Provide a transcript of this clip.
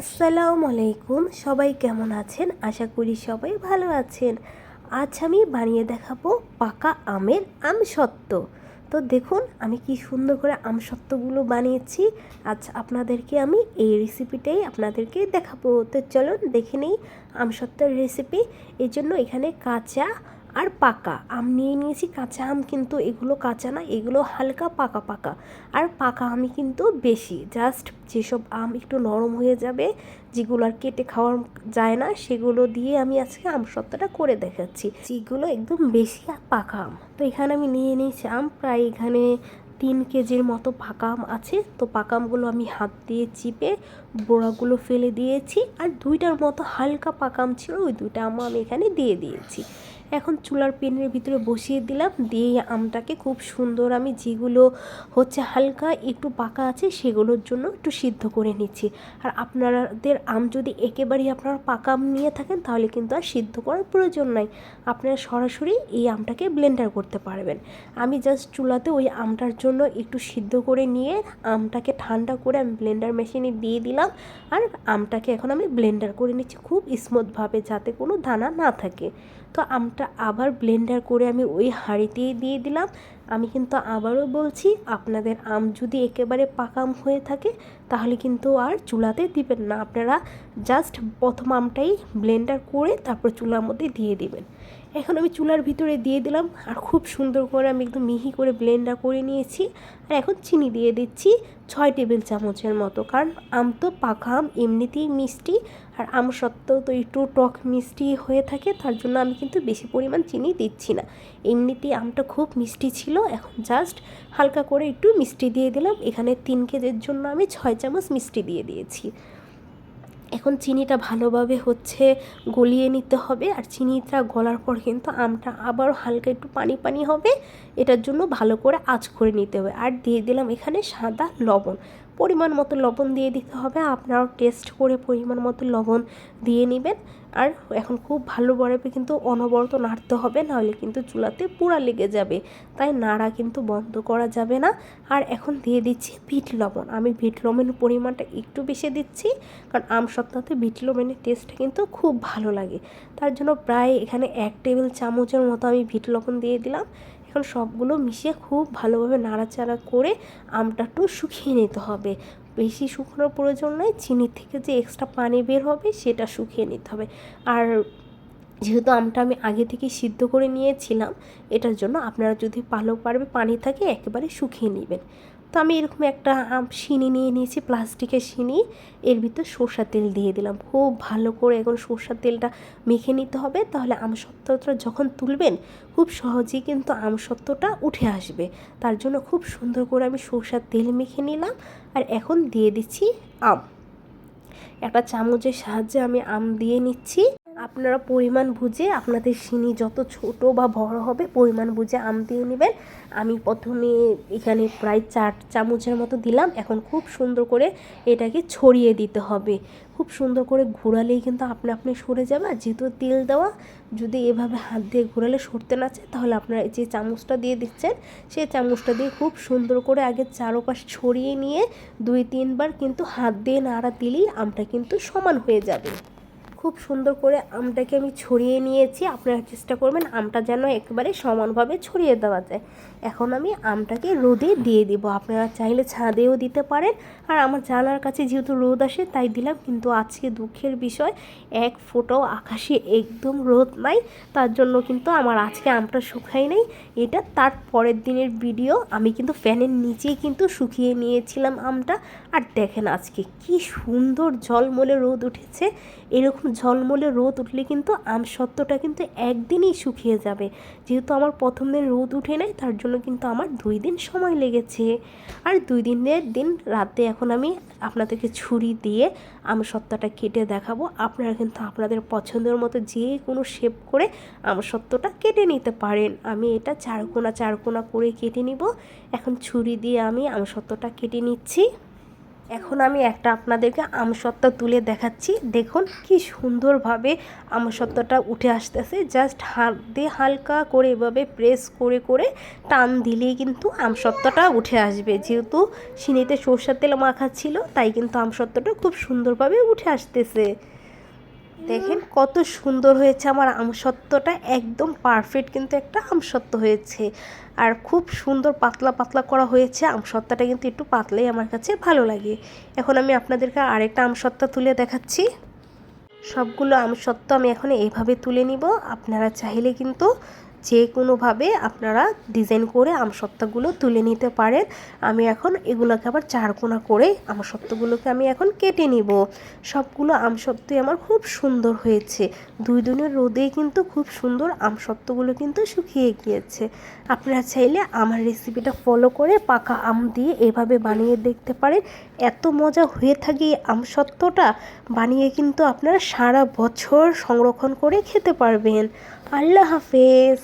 আসসালামু আলাইকুম। সবাই কেমন আছেন? আশা করি সবাই ভালো আছেন। আজ আমি বানিয়ে দেখাবো পাকা আমের আমসত্ত্ব। তো দেখুন, আমি কি সুন্দর করে আমসত্ত্বগুলো বানিয়েছি। আজ আপনাদেরকে আমি এই রেসিপিটাই আপনাদেরকে দেখাবো। তো চলুন দেখে নিই আমসত্ত্বের রেসিপি এই জন্য এখানে কাঁচা আর পাকা আম নিয়ে নিয়েছি, কাঁচা আম কিন্তু এগুলো কাঁচা না, এগুলো হালকা পাকা পাকা। আর পাকা আমি কিন্তু বেশি জাস্ট যেসব আম একটু নরম হয়ে যাবে, যেগুলো আর কেটে খাওয়া যায় না, সেগুলো দিয়ে আমি আজকে আম সত্ত্বটা করে দেখাচ্ছি। যেগুলো একদম বেশি আর পাকা আম। তো এখানে আমি নিয়ে নিয়েছি আম, প্রায় এখানে তিন কেজির মতো পাকা আম আছে। তো পাকা আমগুলো আমি হাত দিয়ে চিপে বোড়াগুলো ফেলে দিয়েছি, আর দুইটার মতো হালকা পাকা আম ছিল, ওই দুইটা আম আমি এখানে দিয়ে দিয়েছি। এখন চুলার পেনের ভিতরে বসিয়ে দিলাম। দিয়ে আমটাকে খুব সুন্দর আমি যেগুলো হচ্ছে হালকা একটু পাকা আছে সেগুলোর জন্য একটু সিদ্ধ করে নিচ্ছি। আর আপনাদের আম যদি একেবারেই আপনারা পাকা আম নিয়ে থাকেন, তাহলে কিন্তু আর সিদ্ধ করার প্রয়োজন নাই। আপনারা সরাসরি এই আমটাকে ব্লেন্ডার করতে পারবেন। আমি জাস্ট চুলাতে ওই আমটার জন্য একটু সিদ্ধ করে নিয়ে আমটাকে ঠান্ডা করে আমি ব্লেন্ডার মেশিনে দিয়ে দিলাম। আর আমটাকে এখন আমি ব্লেন্ডার করে নিচ্ছি খুব স্মুথভাবে যাতে কোনো দানা না থাকে। তো আবার ব্লেন্ডার করে আমি ওই হাঁড়িতেই দিয়ে দিলাম। আমি কিন্তু আবারও বলছি, আপনাদের আম যদি একেবারে পাকা আম হয়ে থাকে, তাহলে কিন্তু আর চুলাতে দিবেন না। আপনারা জাস্ট প্রথম আমটাই ব্লেন্ডার করে তারপর চুলার মধ্যে দিয়ে দিবেন। এখন আমি চুলার ভিতরে দিয়ে দিলাম, আর খুব সুন্দর করে আমি একদম মিহি করে ব্লেন্ডার করে নিয়েছি। আর এখন চিনি দিয়ে দিচ্ছি ছয় টেবিল চামচের মতো, কারণ আম তো পাকা আম এমনিতেই মিষ্টি। আর আম সত্ত্বেও তো একটু টক মিষ্টি হয়ে থাকে, তার জন্য আমি কিন্তু বেশি পরিমাণ চিনি দিচ্ছি না। এমনিতেই আমটা খুব মিষ্টি ছিল। এখন জাস্ট হালকা করে একটু মিষ্টি দিয়ে দিলাম। এখানে তিন কেজির জন্য আমি ছয় চামচ মিষ্টি দিয়ে দিয়েছি। এখন চিনিটা ভালোভাবে হচ্ছে গলিয়ে নিতে হবে, আর চিনিটা গলার পর কিন্তু আমটা আবার হালকা একটু পানি পানি হবে। এটার জন্য ভালো করে আঁচ করে নিতে হবে। আর দিয়ে দিলাম এখানে সাদা লবণ। পরিমাণ মতো লবণ দিয়ে দিতে হবে। আপনারাও টেস্ট করে পরিমাণ মতো লবণ দিয়ে নেবেন। আর এখন খুব ভালো ভালোভাবে কিন্তু অনবরত নাড়তে হবে, নাহলে কিন্তু চুলাতে পুরা লেগে যাবে। তাই নাড়া কিন্তু বন্ধ করা যাবে না। আর এখন দিয়ে দিচ্ছি বিট লবণ। আমি বিট লবণের পরিমাণটা একটু বেশি দিচ্ছি, কারণ আম সত্ত্বাতে বিট লবণের টেস্টটা কিন্তু খুব ভালো লাগে। তার জন্য প্রায় এখানে এক টেবিল চামচের মতো আমি বিট লবণ দিয়ে দিলাম। এখন সবগুলো মিশিয়ে খুব ভালোভাবে নাড়াচাড়া করে আমটা একটু শুকিয়ে নিতে হবে। বেশি শুকনোর প্রয়োজন নয় চিনির থেকে যে এক্সট্রা পানি বের হবে সেটা শুকিয়ে নিতে হবে। আর যেহেতু আমটা আমি আগে থেকে সিদ্ধ করে নিয়েছিলাম, এটার জন্য আপনারা যদি পালক পারবে পানি থাকে একেবারে শুকিয়ে নেবেন। তো আমি এরকম একটা সিনি নিয়ে নিয়েছি, প্লাস্টিকের সিনি এর ভিতর সর্ষার তেল দিয়ে দিলাম। খুব ভালো করে এখন সর্ষার তেলটা মেখে নিতে হবে, তাহলে আমসত্ত্বটা যখন তুলবেন, খুব সহজেই কিন্তু আমসত্ত্বটা উঠে আসবে। তার জন্য খুব সুন্দর করে আমি সর্ষার তেল মেখে নিলাম আর এখন দিয়ে দিচ্ছি আম। একটা চামচের সাহায্যে আমি আম দিয়ে নিচ্ছি। আপনারা পরিমাণ বুঝে আপনাদের চিনি যত ছোট বা বড় হবে, পরিমাণ বুঝে আম দিয়ে নেবেন। আমি প্রথমে এখানে প্রায় চার চামচের মতো দিলাম। এখন খুব সুন্দর করে এটাকে ছড়িয়ে দিতে হবে। খুব সুন্দর করে ঘোরালেই কিন্তু আপনি আপনি সরে যাবে। আর যেহেতু তেল দেওয়া, যদি এভাবে হাত দিয়ে ঘোরালে সরতে না চায়, তাহলে আপনারা যে চামচটা দিয়ে দিচ্ছেন সেই চামচটা দিয়ে খুব সুন্দর করে আগে চারোপাশ ছড়িয়ে নিয়ে দুই তিনবার কিন্তু হাত দিয়ে নাড়া দিলেই আমটা কিন্তু সমান হয়ে যাবে। খুব সুন্দর করে আমটাকে আমি ছড়িয়ে নিয়েছি। আপনারা চেষ্টা করবেন আমটা যেন একবারে সমানভাবে ছড়িয়ে দেওয়া যায়। এখন আমি আমটাকে রোদে দিয়ে দিব। আপনারা চাইলে ছাদেও দিতে পারেন। আর আমার জানার কাছে যেহেতু রোদ আসে, তাই দিলাম। কিন্তু আজকে দুঃখের বিষয়, এক ফোটাও আকাশে একদম রোদ নাই। তার জন্য কিন্তু আমার আজকে আমটা শুকাই নাই। এটা তার পরের দিনের ভিডিও। আমি কিন্তু ফ্যানের নিচেই কিন্তু শুকিয়ে নিয়েছিলাম আমটা। আর দেখেন আজকে কি সুন্দর জলমলে রোদ উঠেছে। এরকম ঝলমলে রোদ উঠলে কিন্তু আম সত্ত্বটা কিন্তু একদিনই শুকিয়ে যাবে। যেহেতু আমার প্রথম দিন রোদ উঠে নাই, তার জন্য কিন্তু আমার দুই দিন সময় লেগেছে। আর দুই দিনের দিন রাতে এখন আমি আপনাদেরকে ছুরি দিয়ে আম সত্ত্বটা কেটে দেখাবো। আপনারা কিন্তু আপনাদের পছন্দের মতো যে কোনো শেপ করে আম সত্ত্বটা কেটে নিতে পারেন। আমি এটা চারকোনা চারকোনা করে কেটে নিব। এখন ছুরি দিয়ে আমি আম সত্ত্বটা কেটে নিচ্ছি। এখন আমি একটা আপনাদেরকে আমসত্ত্ব তুলে দেখাচ্ছি। দেখুন কি সুন্দরভাবে আমসত্ত্বটা উঠে আসতেছে। জাস্ট হাত দিয়ে হালকা করে এভাবে প্রেস করে করে টান দিলেই কিন্তু আমসত্ত্বটা উঠে আসবে। যেহেতু সিনিতে সর্ষার তেল মাখা ছিল, তাই কিন্তু আমসত্ত্বটা খুব সুন্দরভাবে উঠে আসতেছে। দেখেন কত সুন্দর হয়েছে আমার আমসত্ত্বটা, একদম পারফেক্ট কিন্তু একটা আমসত্ত্ব হয়েছে। আর খুব সুন্দর পাতলা পাতলা করা হয়েছে, আমসত্ত্বটা কিন্তু একটু পাতলাই আমার কাছে ভালো লাগে। এখন আমি আপনাদেরকে আরেকটা আমসত্ত্বা তুলে দেখাচ্ছি। সবগুলো আমসত্ত্ব আমি এখন এইভাবে তুলে নিব, আপনারা চাইলে কিন্তু যে কোনোভাবে আপনারা ডিজাইন করে আমসত্ত্বগুলো তুলে নিতে পারেন। আমি এখন এগুলোকে আবার চারকোনা করে আমসত্ত্বগুলোকে আমি এখন কেটে নিব। সবগুলো আমসত্ত্বই আমার খুব সুন্দর হয়েছে। দুই দিনের রোদেই কিন্তু খুব সুন্দর আমসত্ত্বগুলো কিন্তু শুকিয়ে গিয়েছে। আপনারা চাইলে আমার রেসিপিটা ফলো করে পাকা আম দিয়ে এভাবে বানিয়ে দেখতে পারেন। এত মজা হয়ে থাকে এই আমসত্ত্বটা। বানিয়ে কিন্তু আপনারা সারা বছর সংরক্ষণ করে খেতে পারবেন। আল্লাহ হাফেজ।